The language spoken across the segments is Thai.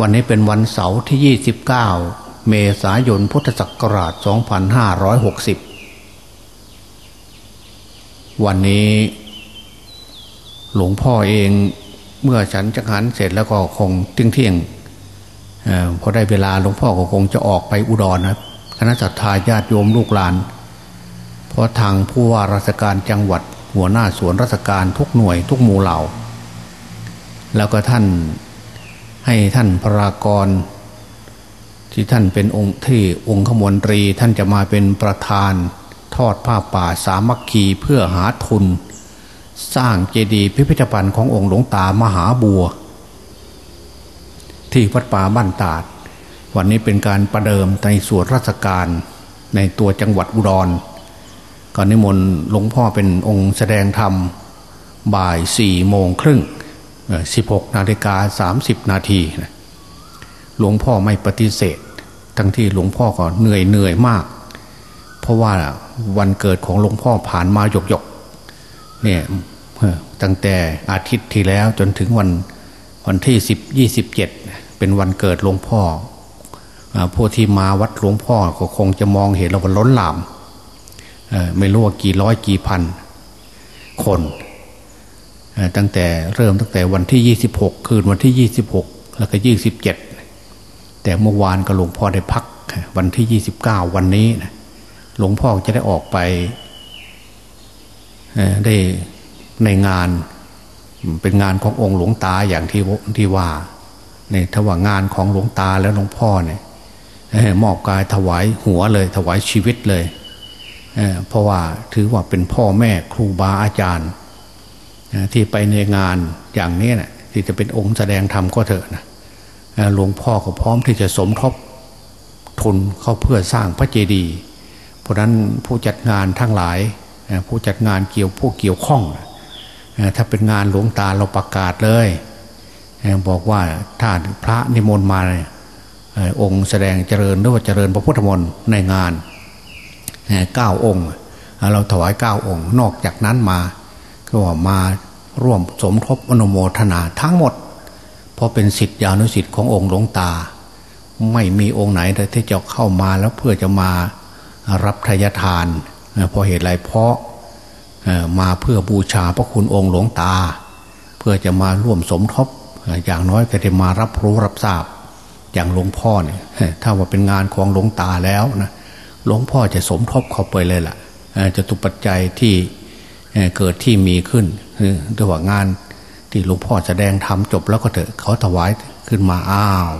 วันนี้เป็นวันเสาร์ที่ 29 เมษายนพุทธศักราช 2560 วันนี้หลวงพ่อเองเมื่อฉันจักหันเสร็จแล้วก็คงเที่ยงเที่ยงพอได้เวลาหลวงพ่อก็คงจะออกไปอุดรนะคณะสัตยาญาติโยมลูกหลาน เพราะทางผู้ว่าราชการจังหวัดหัวหน้าสวนราชการทุกหน่วยทุกหมู่เหล่า แล้วก็ท่าน ให้ท่านพระากร ที่ท่านเป็นองค์ที่องค์ขมนตรีท่านจะมาเป็นประธานทอดผ้าป่าสามัคคีเพื่อหาทุน สร้างเจดีย์พิพิธภัณฑ์ขององค์หลวงตามหาบัว ที่วัดป่าบ้านตาด วันนี้เป็นการประเดิมในส่วนราชการในตัวจังหวัดอุดรก่อนนิมนต์หลวงพ่อเป็นองค์แสดงธรรมบ่ายสี่โมงครึ่ง สิบหกนาฬิกาสามสิบนาทีหลวงพ่อไม่ปฏิเสธ ทั้งที่หลวงพ่อก็เหนื่อยเหนื่อยมาก เพราะว่าวันเกิดของหลวงพ่อผ่านมาหยกหยกเนี่ยตั้งแต่อาทิตย์ที่แล้วจนถึงวันวันที่สิบยี่สิบเจ็ดเป็นวันเกิดหลวงพ่อผู้ที่มาวัดหลวงพ่อก็คงจะมองเห็นเราวันล้นหลามไม่รู้ว่ากี่ร้อยกี่พัน คน ตั้งแต่เริ่มตั้งแต่วันที่ 26 คืนวันที่ 26 แล้วก็ 27 แต่เมื่อวานก็หลวงพ่อได้พักวันที่ 29 วันนี้นะหลวงพ่อจะได้ออกไปได้ในงานเป็นงานขององค์หลวงตาอย่างที่ที่ว่าในถว่างานของหลวงตาแล้วหลวงพ่อเนี่ยมอบกายถวายหัวเลย ถวายชีวิตเลยเพราะว่าถือว่าเป็นพ่อแม่ครูบาอาจารย์ ที่ไปในงานอย่างนี้นะที่จะเป็นองค์แสดงธรรมก็เถอะนะหลวงพ่อก็พร้อมที่จะสมทบทุนเข้าเพื่อสร้างพระเจดีย์เพราะนั้นผู้จัดงานทั้งหลาย ผู้จัดงานเกี่ยวผู้เกี่ยวข้อง ถ้าเป็นงานหลวงตาเราประกาศเลย บอกว่าถ้าพระนิมนต์มาองค์แสดงเจริญหรือว่าเจริญพระพุทธมนต์ในงานเก้าองค์ เราถวายเก้าองค์ นอกจากนั้นมา ก็มาร่วมสมทบอนุโมทนาทั้งหมด เพราะเป็นสิทธิอนุสิทธิ์ขององค์หลวงตา ไม่มีองค์ไหนที่จะเข้ามาแล้วเพื่อจะมารับทายทานเพราะเหตุไรเพราะมาเพื่อบูชาพระคุณองค์หลวงตา เพื่อจะมาร่วมสมทบอย่างน้อยก็จะมารับรู้รับทราบ อย่างหลวงพ่อเนี่ยถ้าว่าเป็นงานของหลวงตาแล้วนะหลวงพ่อจะสมทบเข้าไปเลยล่ะจะตุปัจจัยที่ เกิดที่มีขึ้นคือว่างานที่หลวงพ่อแสดงทำจบแล้วก็เถอะเขาถวายขึ้นมาอ้าว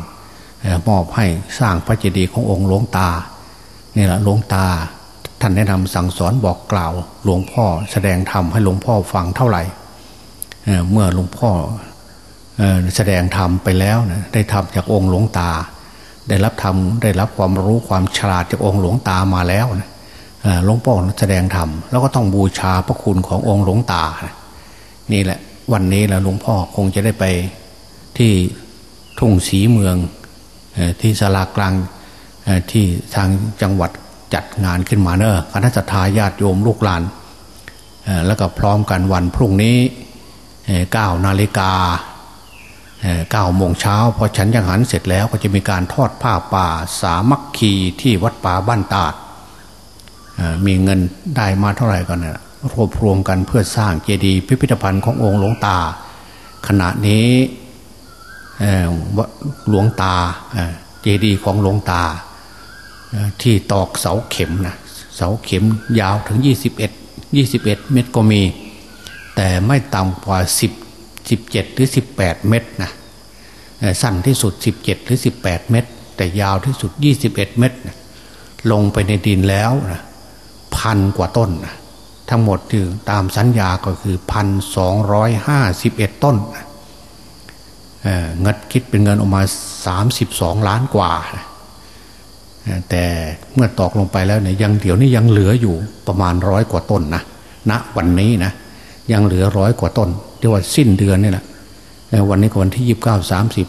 มอบให้สร้างพระเจดีย์ขององค์หลวงตานี่แหละหลวงตา ท่านแนะนำสั่งสอนบอกกล่าว หลวงพ่อแสดงธรรมให้หลวงพ่อฟังเท่าไหร่เมื่อหลวงพ่อแสดงธรรมไปแล้วนะได้ทำจากองค์หลวงตา ได้รับธรรมได้รับความรู้ความฉลาดจากองค์หลวงตามาแล้วนะ หลวงพ่อแสดงธรรมแล้วก็ต้องบูชาพระคุณขององค์หลวงตา นี่แหละ วันนี้แล้วหลวงพ่อคงจะได้ไปที่ทุ่งสีเมืองที่สลากลางที่ทางจังหวัดจัดงานขึ้นมาเนอะคณะทาญาติโยมลูกหลาน แล้วก็พร้อมกันวันพรุ่งนี้เก้านาฬิกาเก้าโมงเช้าพอฉันยังหันเสร็จแล้วก็จะมีการทอดผ้าป่าสามัคคีที่วัดป่าบ้านตาด มีเงินได้มาเท่าไหร่กันนะรวบรวมกันเพื่อสร้างเจดีย์พิพิธภัณฑ์ขององค์หลวงตา ขณะนี้หลวงตาเจดีย์ของหลวงตา ที่ตอกเสาเข็มนะเสาเข็มยาวถึง 21 21 เมตรก็มี แต่ไม่ต่ำกว่า 10 17 หรือ 18 เมตรนะสั้นที่สุด 17 หรือ 18 เมตร แต่ยาวที่สุด 21 เมตร ลงไปในดินแล้วนะ พันกว่าต้น ทั้งหมดคือตามสัญญาก็คือพันสองร้อยห้าสิบเอ็ดต้นเงินคิดเป็นเงินออกมาสามสิบสองล้านกว่า แต่เมื่อตอกลงไปแล้วเนี่ยยังเดี๋ยวนี้ยังเหลืออยู่ประมาณร้อยกว่าต้นนะณวันนี้นะยังเหลือร้อยกว่าต้นเรียกว่าสิ้นเดือนนี่แหละวันนี้ก็วันที่ยี่สิบเก้าสามสิบ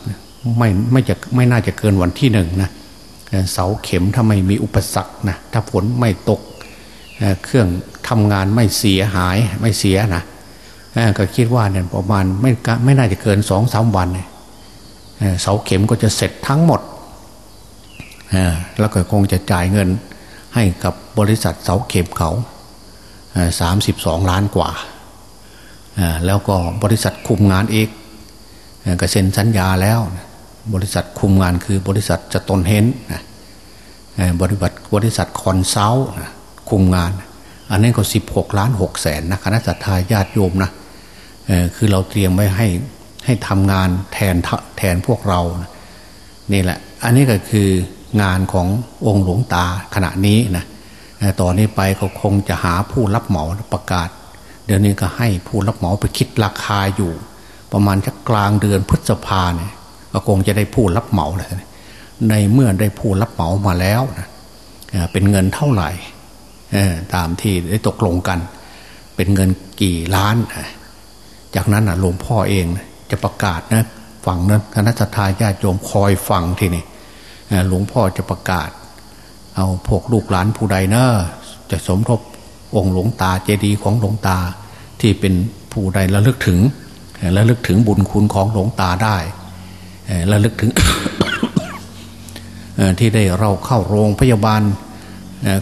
ไม่ไม่จะไม่น่าจะเกินวันที่หนึ่งนะเสาเข็มถ้าไม่มีอุปสรรคนะถ้าฝนไม่ตก เครื่องทำงานไม่เสียหายไม่เสียนะก็คิดว่าเนี่ยประมาณไม่ไม่น่าจะเกินสองสามวันเสาเข็มก็จะเสร็จทั้งหมดแล้วก็คงจะจ่ายเงินให้กับบริษัทเสาเข็มเขาสามสิบสองล้านกว่าแล้วก็บริษัทคุมงานเอกก็เซ็นสัญญาแล้ว บริษัทคุมงานคือบริษัทจะตนเห็นบริษัทบริษัทคอนเซิล คุมงาน อันนี้ก็สิบหกล้านหกแสนนะคณะสัตยาญาติโยมนะคือเราเตรียมไว้ให้ให้ทำงานแทนแทนพวกเรานี่แหละ อันนี้ก็คืองานขององค์หลวงตาขณะนี้นะต่อนนี้ไปก็คงจะหาผู้รับเหมาประกาศ เดี๋ยวนี้ก็ให้ผู้รับเหมาไปคิดราคาอยู่ ประมาณชักกลางเดือนพฤษภาเนี่ยก็คงจะได้ผู้รับเหมาเลยในเมื่อได้ผู้รับเหมามาแล้วนะเป็นเงินเท่าไหร่ ตามที่ได้ตกลงกัน เป็นเงินกี่ล้าน จากนั้นหลวงพ่อเองจะประกาศนะฟังนะคณะทาญาติโยมคอยฟังทีนี่หลวงพ่อจะประกาศ เอาพวกลูกหลานผู้ใดเนะจะสมทบองค์หลวงตาเจดีย์ของหลวงตาที่เป็นผู้ใดระลึกถึงระลึกถึงบุญคุณของหลวงตาได้ระลึกถึงที่ได้เราเข้าโรงพยาบาล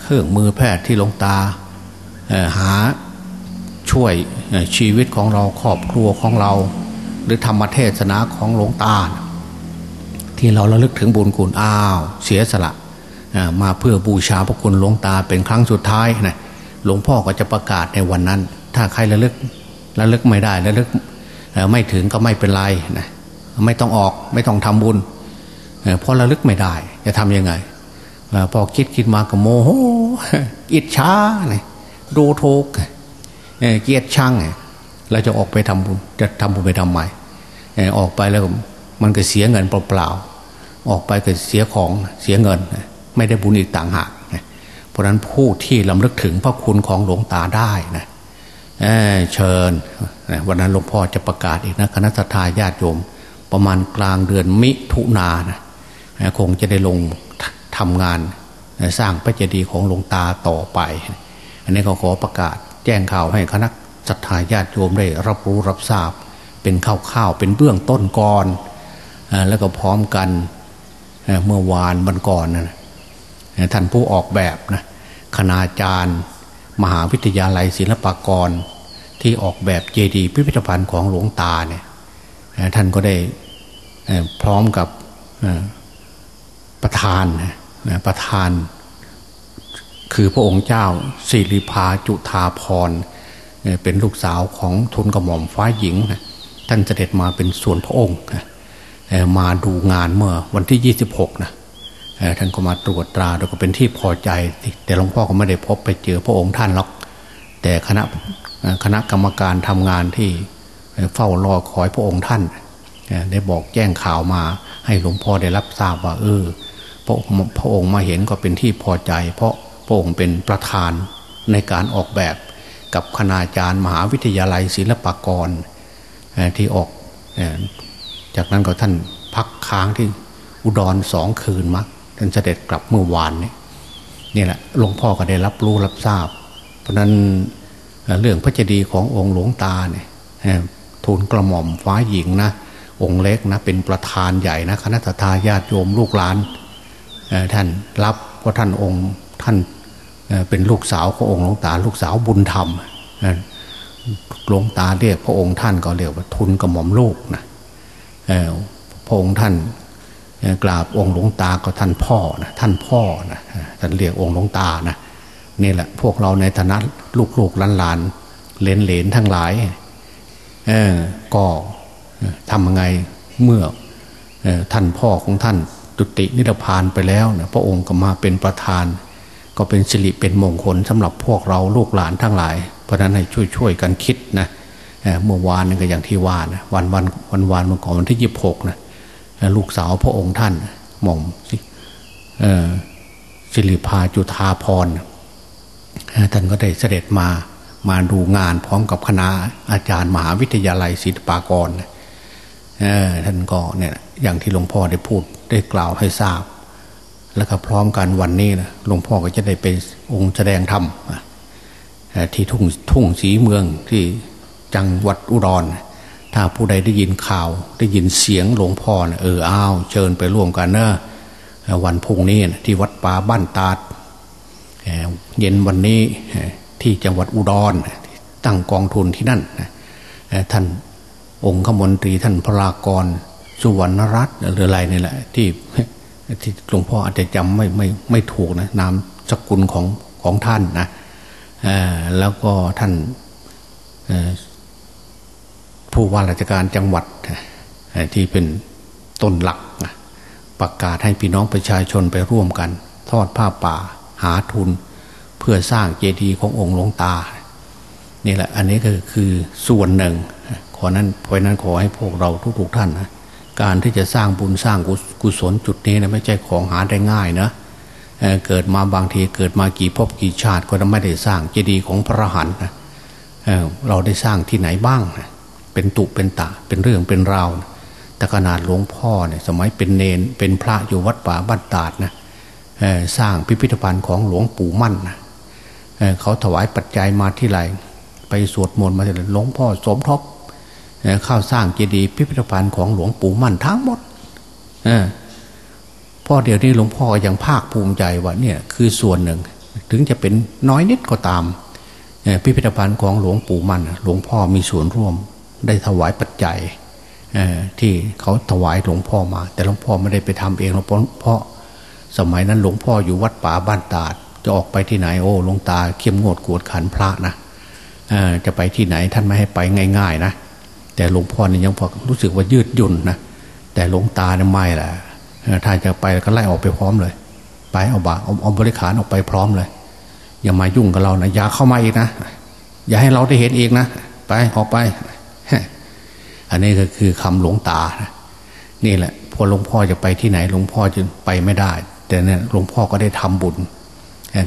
เครื่องมือแพทย์ที่หลวงตาหาช่วยชีวิตของเราครอบครัวของเรา หรือธรรมเทศนาของหลวงตา ที่เราระลึกถึงบุญคุณอ้าว เสียสละมาเพื่อบูชาพระคุณหลวงตาเป็นครั้งสุดท้ายนะหลวงพ่อก็จะประกาศในวันนั้น ถ้าใครระลึกระลึกไม่ได้ระลึกไม่ถึงก็ไม่เป็นไรนะไม่ต้องออกไม่ต้องทำบุญเพราะระลึกไม่ได้จะทำยังไง พอคิดคิดมาก็โมโหอิจฉาเนี่ยดูโทกเกียดช่างเราจะออกไปทำบุญจะทำบุญไปทำไมออกไปแล้วมันก็เสียเงินเปล่าๆออกไปก็เสียของเสียเงิน ไม่ได้บุญอีกต่างหากเพราะนั้นผู้ที่ลำลึกถึงพระคุณของหลวงตาได้นะเเชิญวันนั้นหลวงพ่อจะประกาศอีกนะคณะทาญาติโยม ประมาณกลางเดือนมิถุนานะคงจะได้ลง ทำงานสร้างพระเจดีย์ของหลวงตาต่อไป อันนี้ก็ขอประกาศแจ้งข่าวให้คณะศรัทธาญาติโยมได้รับรู้รับทราบ เป็นข้าวๆเป็นเบื้องต้นก่อนแล้วก็พร้อมกันเมื่อวานวันก่อนนะท่านผู้ออกแบบนะคณาจารย์ มหาวิทยาลัยศิลปากร ที่ออกแบบเจดีย์พิพิธภัณฑ์ของหลวงตาเนี่ยท่านก็ได้พร้อมกับประธาน ประธาน คือพระองค์เจ้าสิริพาจุธาพรเป็นลูกสาวของทุนกระหม่อมฟ้าหญิง ท่านเสด็จมาเป็นส่วนพระองค์มาดูงานเมื่อวันที่ 26นะท่านก็มาตรวจตราแล้วก็เป็นที่พอใจ แต่หลวงพ่อก็ไม่ได้พบไปเจอพระองค์ท่านหรอก แต่คณะคณะกรรมการทำงานที่เฝ้ารอคอยพระองค์ท่านได้บอกแจ้งข่าวมาให้หลวงพ่อได้รับทราบว่าเออ พระพระองค์มาเห็นก็เป็นที่พอใจ เพราะพระองค์เป็นประธานในการออกแบบกับคณาจารย์มหาวิทยาลัยศิลปากรที่ออก จากนั้นก็ท่านพักค้างที่อุดรสองคืนมั้งท่านเสด็จกลับเมื่อวานนี่นี่แหละหลวงพ่อก็ได้รับรู้รับทราบ เพราะนั้นเรื่องพระเจดีย์ขององค์หลวงตาเนี่ยทูลกระหม่อมฟ้าหญิงนะองค์เล็กนะเป็นประธานใหญ่นะคณะทาญาติโยมลูกหลาน ท่านรับเพราะท่านองค์ท่านเป็นลูกสาวขององค์หลวงตาลูกสาวบุญธรรมหลวงตาเรียกพระองค์ท่านก็เรียกว่าทุนกระหม่อมลูกนะพระองค์ท่านกราบองค์หลวงตาก็ท่านพ่อนะท่านพ่อนะท่านเรียกองค์หลวงตานะนี่แหละพวกเราในฐานะลูกๆหลานเลนเลนทั้งหลายก็ทำยังไงเมื่อท่านพ่อของท่าน ตุตินิพพานไปแล้วนะพระองค์ก็มาเป็นประธาน ก็เป็นสิริเป็นมงคลสำหรับพวกเราลูกหลานทั้งหลาย เพราะนั้นให้ช่วยๆกันคิดนะเมื่อวานนี่ก็อย่างที่ว่านะวันวันวันวานเมื่อก่อนวันที่ยี่สิบหกนะลูกสาวพระองค์ท่านหม่อมสิริพาจุธาพรท่านก็ได้เสด็จมามาดูงานพร้อมกับคณะอาจารย์มหาวิทยาลัยศิลปากรท่านก็เนี่ยอย่างที่หลวงพ่อได้พูด ได้กล่าวให้ทราบ แล้วก็พร้อมกันวันนี้นะหลวงพ่อก็จะได้ไปองค์แสดงธรรมที่ทุ่งทุ่งสีเมืองที่จังหวัดอุดร ถ้าผู้ใดได้ยินข่าวได้ยินเสียงหลวงพ่อเอออ้าวเชิญไปร่วมกันเนอะวันพุ่งนี้ที่วัดป่าบ้านตาดเย็นวันนี้ที่จังหวัดอุดร ตั้งกองทุนที่นั่นท่านองค์ขมนตรีท่านพระรากร สุวรรณรัตน์หรืออะไรนี่แหละ ที่ที่หลวงพ่ออาจจะจำไม่ไม่ไม่ถูกนะนามสกุลของของท่านนะแล้วก็ท่านผู้ว่าราชการจังหวัดที่เป็นต้นหลักประกาศให้พี่น้องประชาชนไปร่วมกัน ทอดผ้าป่าหาทุน เพื่อสร้างเจดีย์ขององค์หลวงตา นี่แหละอันนี้ก็คือส่วนหนึ่งขอนั้นเพราะนั้นขอให้พวกเราทุกๆท่านนะ การที่จะสร้างบุญสร้างกุศลจุดนี้นะไม่ใช่ของหาได้ง่ายนะเเกิดมาบางทีเกิดมากี่ภพกี่ชาติก็ไม่ได้สร้างเจดีย์ของพระหันนะเเราได้สร้างที่ไหนบ้างนะเป็นตุเป็นตะเป็นเรื่องเป็นราวนะแต่ขนาดหลวงพ่อเนี่ยสมัยเป็นเนนเป็นพระอยู่วัดป่าบ้านตาดนะสร้างพิพิธภัณฑ์ของหลวงปู่มั่นนะเเขาถวายปัจจัยมาที่ไรไปสวดมนต์มาที่ไรหลวงพ่อสมทบ ข้าวสร้างเจดีย์พิพิธภัณฑ์ของหลวงปู่มั่นทั้งหมดพ่อเดี๋ยวนี้หลวงพ่อยังภาคภูมิใจว่าเนี่ยคือส่วนหนึ่ง ถึงจะเป็นน้อยนิดก็ตามพิพิธภัณฑ์ของหลวงปู่มั่นหลวงพ่อมีส่วนร่วม ได้ถวายปัจจัยที่เขาถวายหลวงพ่อมา แต่หลวงพ่อไม่ได้ไปทำเองหรอกเพราะสมัยนั้นหลวงพ่ออยู่วัดป่าบ้านตาดจะออกไปที่ไหนโอ้หลวงตาเข้มงวดกวดขันพระนะจะไปที่ไหนท่านไม่ให้ไปง่าย ๆ นะ แต่หลวงพ่อเนี่ยยังพอรู้สึกว่ายืดหยุ่นนะแต่หลวงตาเนี่ยไม่แหละถ้าจะไปก็ไล่ออกไปพร้อมเลย ไปเอาบาเอาเอาบริขารออกไปพร้อมเลย อย่ามายุ่งกับเรานะอย่าเข้ามาอีกนะอย่าให้เราได้เห็นอีกนะไปออกไป อันนี้ก็คือคำหลวงตานี่แหละพอหลวงพ่อจะไปที่ไหนหลวงพ่อจะไปไม่ได้ แต่เนี่ยหลวงพ่อก็ได้ทำบุญ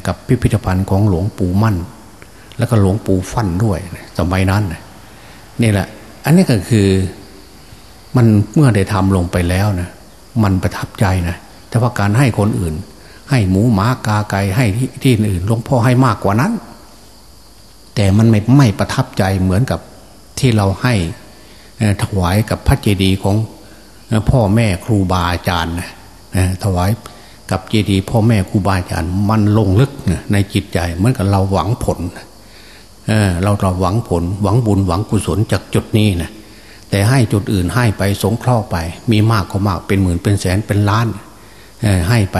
กับพิพิธภัณฑ์ของหลวงปู่มั่น แล้วก็หลวงปู่ฟั่นด้วย สมัยนั้นนี่แหละ อันนี้ก็คือมันเมื่อได้ทำลงไปแล้วนะมันประทับใจนะแต่ว่าการให้คนอื่น ให้หมูหมากาไก่ให้ที่อื่นหลวงพ่อให้มากกว่านั้น แต่มันไม่ไม่ประทับใจเหมือนกับที่เราให้ถวายกับพระเจดีย์ของพ่อแม่ครูบาอาจารย์นะถวายกับเจดีย์พ่อแม่ครูบาอาจารย์มันลงลึกในจิตใจเหมือนกับเราหวังผล เราเราหวังผลหวังบุญหวังกุศลจากจุดนี้นะแต่ให้จุดอื่นให้ไปสงเคราะห์ไป มีมากก็มากเป็นหมื่นเป็นแสนเป็นล้านให้ไป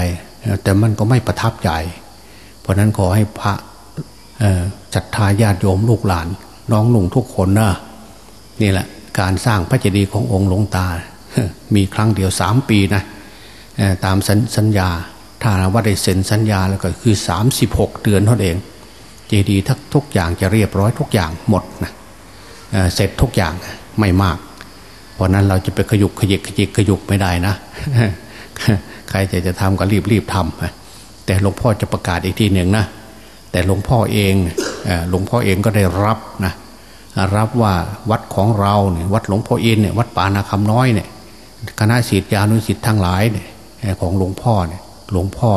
แต่มันก็ไม่ประทับใจ เพราะนั้นขอให้พระจัตทายาติโยมลูกหลาน น้องหนุ่งทุกคนนะนี่แหละ การสร้างพระเจดีย์ขององค์หลวงตา มีครั้งเดียวสามปีนะตามสัญญา ถ้าว่าได้เซ็นสัญญาแล้วก็คือสามสิบหกเดือนเท่าเอง เจดีย์ทุกอย่างจะเรียบร้อยทุกอย่างหมดนะเสร็จทุกอย่างไม่มาก เพราะนั้นเราจะไปขยุกขยิกขยิกขยุกไม่ได้นะ ใครจะจะทำก็รีบรีบทำแต่หลวงพ่อจะประกาศอีกทีหนึ่งนะแต่หลวงพ่อเองหลวงพ่อเองก็ได้รับนะรับว่าวัดของเราเนี่ยวัดหลวงพ่ออินเนี่ยวัดป่านาคำน้อยเนี่ยคณะศิษยานุศิษย์ทั้งหลายเนี่ยของหลวงพ่อเนี่ยหลวงพ่อ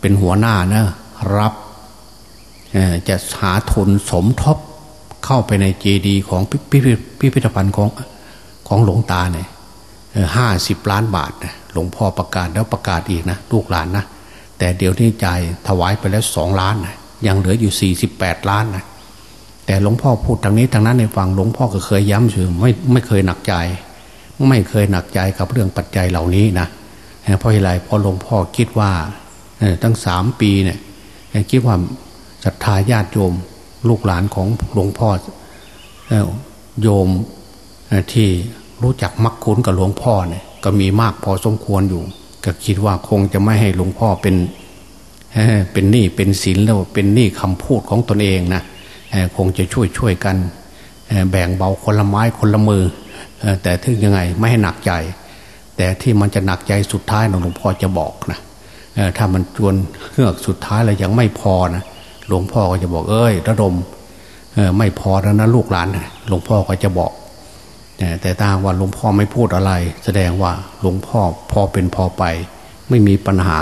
เป็นหัวหน้านะรับ จะหาทุนสมทบเข้าไปในเจดีย์ของพิพิธภัณฑ์ของของหลวงตาเนี่ยห้าสิบล้านบาทหลวงพ่อประกาศแล้วประกาศอีกนะลูกหลานนะแต่เดี๋ยวนี้จ่ายถวายไปแล้วสองล้านนะยังเหลืออยู่สี่สิบแปดล้านนะแต่หลวงพ่อพูดทางนี้ทางนั้นในฟังหลวงพ่อก็เคยย้ำอยู่ไม่ไม่เคยหนักใจ ไม่เคยหนักใจกับเรื่องปัจจัยเหล่านี้นะเพราะอะไรเพราะหลวงพ่อคิดว่าตั้งสามปีเนี่ยคิดว่า ศรัทธาญาติโยมลูกหลานของหลวงพ่อโยมที่รู้จักมักคุ้นกับหลวงพ่อเนี่ยก็มีมากพอสมควรอยู่ ก็คิดว่าคงจะไม่ให้หลวงพ่อเป็นเป็นหนี้เป็นศีลแล้วเป็นหนี้คำพูดของตนเองนะคงจะช่วยช่วยกันแบ่งเบาคนละไม้คนละมือ แต่ถึงยังไงไม่ให้หนักใจ แต่ที่มันจะหนักใจสุดท้ายหลวงพ่อจะบอกนะถ้ามันจวนเฮือกสุดท้ายแล้วยังไม่พอนะ หลวงพ่อก็จะบอกเอ้ยระดมไม่พอแล้วนะลูกหลานหลวงพ่อก็จะบอกแต่ตาว่าหลวงพ่อไม่พูดอะไร แสดงว่าหลวงพ่อพอเป็นพอไป ไม่มีปัญหา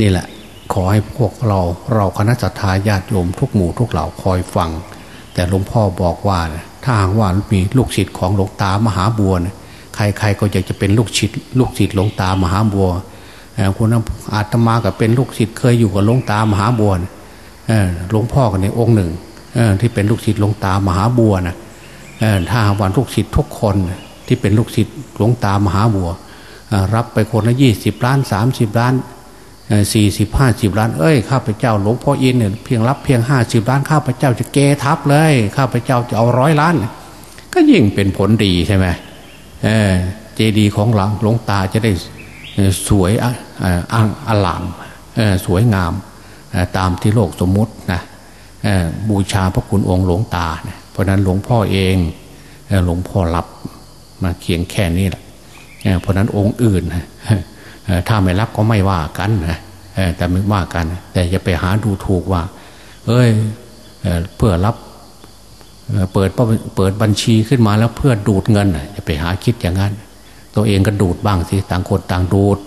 นี่แหละ ขอให้พวกเราเราคณะสัตยาญาติโยมทุกหมู่ทุกเหล่าคอยฟัง แต่หลวงพ่อบอกว่าถ้าหากว่ามีลูกศิษย์ของหลวงตามหาบัวนะใครๆก็อยากจะเป็นลูกศิษย์ลูกศิษย์หลวงตามหาบัวคุณอาตมากับเป็นลูกศิษย์เคยอยู่กับหลวงตามหาบัว หลวงพ่อกันในองค์หนึ่งที่เป็นลูกศิษย์หลวงตามหาบัวนะถ้าวันลูกศิษย์ทุกคนที่เป็นลูกศิษย์หลวงตามหาบัว รับไปคนละยี่สิบล้านสามสิบล้านสี่สิบห้าสิบล้าน เอ้ยข้าพเจ้าหลวงพ่ออินเนี่ยเพียงรับเพียงห้าสิบล้านข้าพเจ้าจะเกทับเลย ข้าพเจ้าจะเอาร้อยล้าน ก็ยิ่งเป็นผลดีใช่ไหมเจดีของหลังหลวงตาจะได้สวยอ่างอลามสวยงาม ตามที่โลกสมมุตินะบูชาพระคุณองค์หลวงตาเพราะนั้นหลวงพ่อเองหลวงพ่อรับมาเคียงแค่นี้แหละเพราะนั้นองค์อื่นถ้าไม่รับก็ไม่ว่ากันนะแต่ไม่ว่ากัน แต่อย่าไปหาดูถูกว่า เอ้ยเพื่อรับเปิดเปิดบัญชีขึ้นมาแล้วเพื่อดูดเงินอย่าไปหาคิดอย่างนั้น ตัวเองก็ดูดบ้างสิต่างคนต่างดูด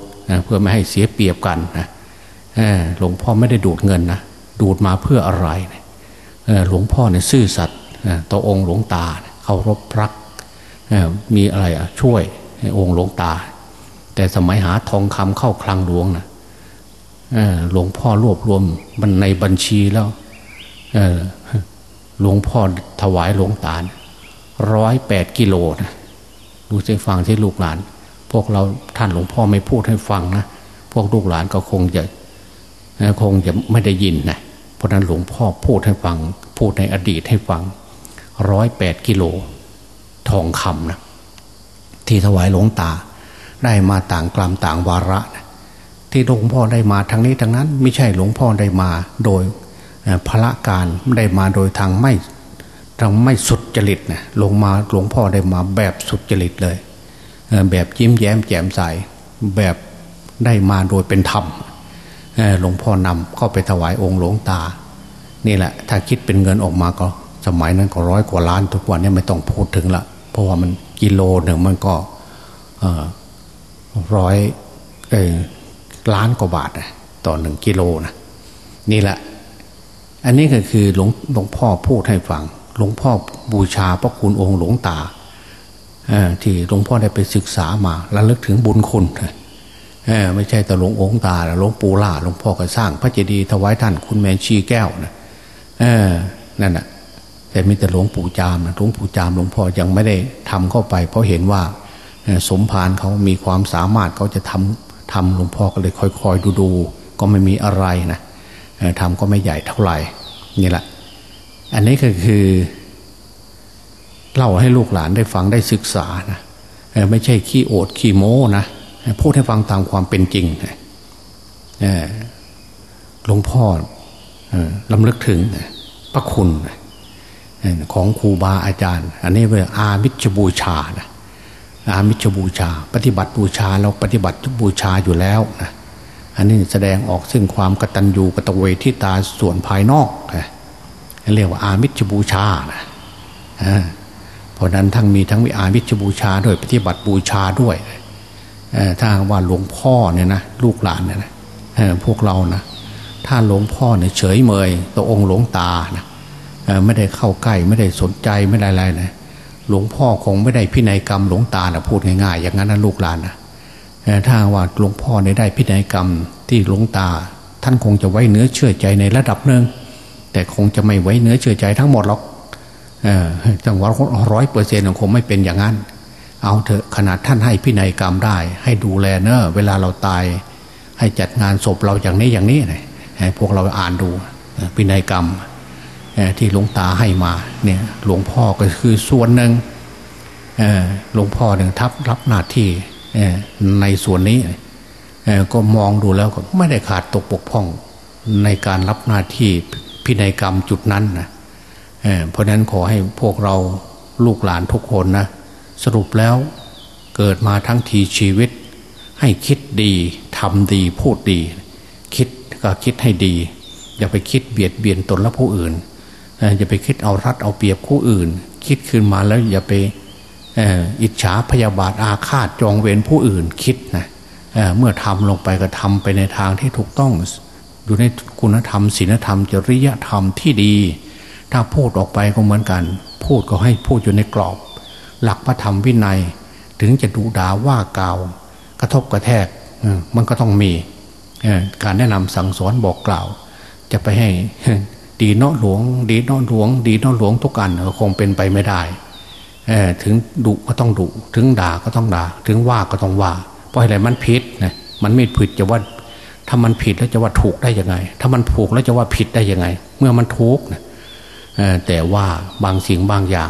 เพื่อไม่ให้เสียเปรียบกันนะ หลวงพ่อไม่ได้ดูดเงินนะดูดมาเพื่ออะไรหลวงพ่อเนี่ยซื่อสัตย์ต่อองค์หลวงตาเคารพพระมีอะไรช่วยองค์หลวงตา แต่สมัยหาทองคำเข้าคลังหลวงนะหลวงพ่อรวบรวมมันในบัญชีแล้วหลวงพ่อถวายหลวงตาร้อยแปดกิโลนะดูใจฟังที่ลูกหลาน พวกเราท่านหลวงพ่อไม่พูดให้ฟังนะ พวกลูกหลานก็คงจะ คงจะไม่ได้ยินนะเพราะนั้นหลวงพ่อพูดให้ฟัง พูดในอดีตให้ฟังร้อยแปดกิโลทองคำนะที่ถวายหลวงตา ได้มาต่างกลัมต่างวาระนะที่หลวงพ่อได้มาทางนี้ทางนั้น ไม่ใช่หลวงพ่อได้มาโดยพระการได้มาโดยทางไม่ทางไม่สุดจริตนะลงมาหลวงพ่อได้มาแบบสุดจริตเลย แบบยิ้มแย้มแจ่มใสแบบได้มาโดยเป็นธรรม หลวงพ่อนำเข้าไปถวายองค์หลวงตา นี่แหละ ถ้าคิดเป็นเงินออกมาก็ สมัยนั้นก็ร้อยกว่าล้านทุกวันนี้ไม่ต้องพูดถึงละเพราะว่ามันกิโลหนึ่งมันก็ร้อยล้านกว่าบาทต่อหนึ่งกิโลนะนี่แหละ อันนี้ก็คือหลวงหลวงพ่อพูดให้ฟัง หลวงพ่อบูชาพระคุณองค์หลวงตาที่หลวงพ่อได้ไปศึกษามาระลึกถึงบุญคุณ ไม่ใช่แต่หลวงองค์ตาหลวงปู่ล่าหลวงพ่อก็สร้างพระเจดีย์ถวายท่านคุณแมนชีแก้วนะนั่นแหะแต่มีแต่หลวงปู่จามหลวงปู่จามหลวงพ่อยังไม่ได้ทำเข้าไป เพราะเห็นว่าสมภารเขามีความสามารถเขาจะทำทำหลวงพ่อก็เลยค่อย ๆ ดูดูก็ไม่มีอะไรนะทำก็ไม่ใหญ่เท่าไหร่นี่แหละ อันนี้ก็คือเล่าให้ลูกหลานได้ฟังได้ศึกษานะไม่ใช่ขี้โอดขี้โม้นะ พูดให้ฟังตามความเป็นจริงหลวงพ่อลำลึกถึงพระคุณของครูบาอาจารย์ อันนี้เป็นอามิชบูชานะอามิชบูชา ปฏิบัติบูชาเราปฏิบัติบูชาอยู่แล้วนะอันนี้แสดงออกซึ่งความกตัญญูกตเวทิตาส่วนภายนอกนะเรียกว่าอามิชบูชานะเพราะนั้นทั้งมีทั้งวิอามิชบูชาด้วยปฏิบัติบูชาด้วย ถ้าว่าหลวงพ่อเนี่ยนะลูกหลานเนี่ยนะพวกเรานะถ้าหลวงพ่อเนี่ยเฉยเมยตัวองค์หลวงตานะไม่ได้เข้าใกล้ไม่ได้สนใจไม่ได้อะไรนะหลวงพ่อคงไม่ได้พินัยกรรมหลวงตานะพูดง่ายๆ อย่างนั้นนะลูกหลานนะถ้าว่าหลวงพ่อได้พินัยกรรมที่หลวงตา ท่านคงจะไว้เนื้อเชื่อใจในระดับหนึ่งแต่คงจะไม่ไว้เนื้อเชื่อใจทั้งหมดหรอกจังหวะร้อยเปอร์เซ็นต์คงไม่เป็นอย่างนั้น เอาเถอะขนาดท่านให้พินัยกรรมได้ ให้ดูแลเนอะเวลาเราตาย ให้จัดงานศพเราอย่างนี้อย่างนี้ให้พวกเราอ่านดูพินัยกรรมที่หลวงตาให้มาเนี่ยหลวงพ่อก็คือส่วนหนึ่งหลวงพ่อหนึ่งทับรับหน้าที่ในส่วนนี้ก็มองดูแล้วก็ไม่ได้ขาดตกปกพ่องในการรับหน้าที่พินัยกรรมจุดนั้นนะเพราะนั้นขอให้พวกเราลูกหลานทุกคนนะ สรุปแล้วเกิดมาทั้งทีชีวิต ให้คิดดีทำดีพูดดี คิดก็คิดให้ดี อย่าไปคิดเบียดเบียนตนและผู้อื่นอย่าไปคิดเอารัดเอาเปรียบคู่อื่น คิดขึ้นมาแล้วอย่าไปอิจฉาพยาบาทอาฆาตจองเวรผู้อื่นคิดนะเเมื่อทำลงไปก็ทำไปในทางที่ถูกต้องอยู่ในคุณธรรมศีลธรรมจริยธรรมที่ดี ถ้าพูดออกไปก็เหมือนกัน พูดก็ให้พูดอยู่ในกรอบ หลักพระธรรมวินัย ถึงจะดุด่าว่ากล่าว กระทบกระแทกมันก็ต้องมีการแนะนำสั่งสอนบอกกล่าว จะไปให้ดีนอหลวง ดีนอหลวง ดีนอหลวงทุกอันคงเป็นไปไม่ได้ถึงดุก็ต้องดุถึงด่าก็ต้องด่า ถึงว่าก็ต้องว่า เพราะอะไรมันผิดนะมันไม่ผิดจะว่าถ้ามันผิดแล้วจะว่าถูกได้ยังไง ถ้ามันถูกแล้วจะว่าผิดได้ยังไง เมื่อมันถูกนะแต่ว่าบางสิ่งบางอย่าง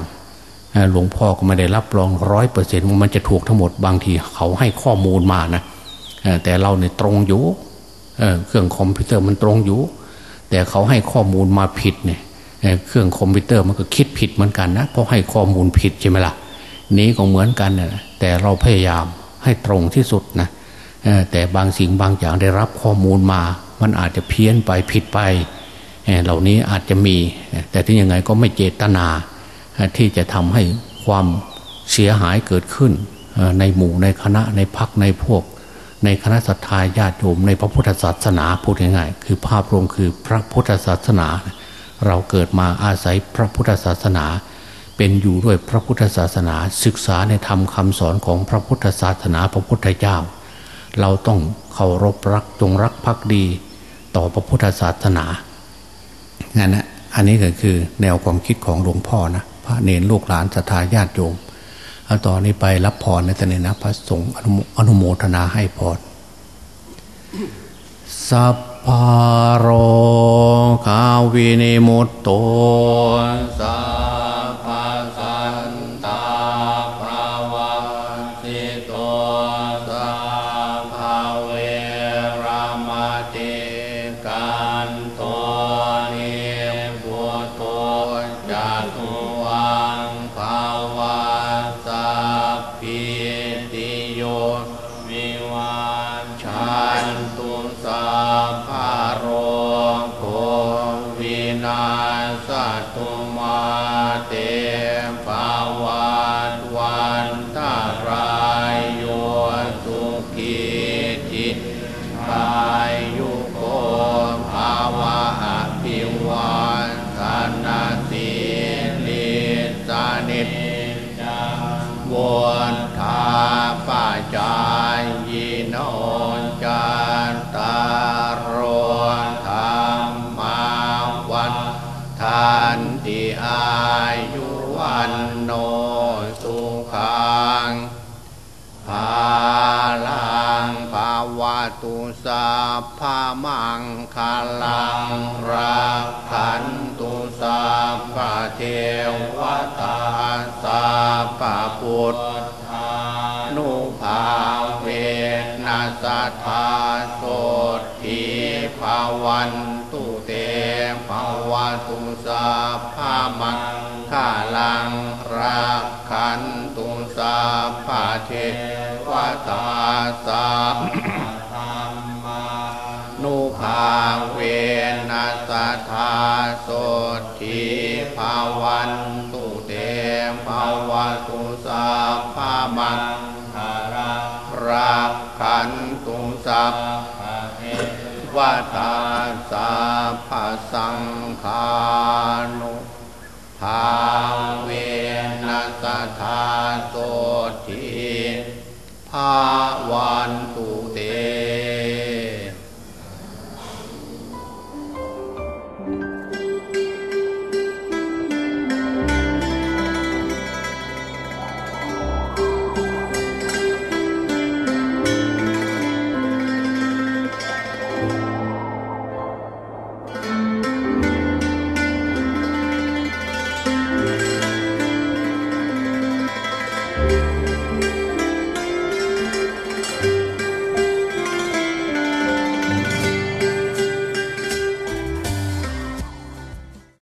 หลวงพ่อก็ไม่ได้รับรองร้อยเปอร์เซ็นต์ว่ามันจะถูกทั้งหมดบางทีเขาให้ข้อมูลมานะแต่เราเนี่ยตรงอยู่เครื่องคอมพิวเตอร์มันตรงอยู่ แต่เขาให้ข้อมูลมาผิดเนี่ยเครื่องคอมพิวเตอร์มันก็คิดผิดเหมือนกันนะเพราะให้ข้อมูลผิดใช่ไหมละ่ะ นี้ก็เหมือนกันนะแต่เราพยายามให้ตรงที่สุดนะแต่บางสิ่งบางอย่างได้รับข้อมูลมา มันอาจจะเพี้ยนไปผิดไปเหล่านี้อาจจะมี แต่ที่ยังไงก็ไม่เจตนา ที่จะทำให้ความเสียหายเกิดขึ้นในหมู่ในคณะในพักในพวก ในคณะสัตยาญาติโยมในพระพุทธศาสนาพูดง่ายๆคือภาพรวมคือพระพุทธศาสนา เราเกิดมาอาศัยพระพุทธศาสนา เป็นอยู่ด้วยพระพุทธศาสนา ศึกษาในธรรมคำสอนของพระพุทธศาสนาพระพุทธเจ้า เราต้องเคารพรักจงรักภักดี ต่อพระพุทธศาสนานั่นนะอันนี้ก็คือแนวความคิดของหลวงพ่อนะ ระเนรลูกหลานศรัทธาญาติโยมเอาต่อนนี้ไปรับพรในตนนะพระสงฆ์อนุโมทนาให้พรสัพพารคาวินิมุตโตสั は ตุสัพพมังคลังรักขันตุสัพพเทวตาสัพพพุทธานุภาเวนัสธาโสทีภาวันตุเตภาวตุสัพพมังคลังรักขันตุสัพพเทวตาสัพภา เวนัสธาโสทิภาวันตุเตภาวตุสัพพามังหารารักขันตุสัพวัฏาสัพพสังขา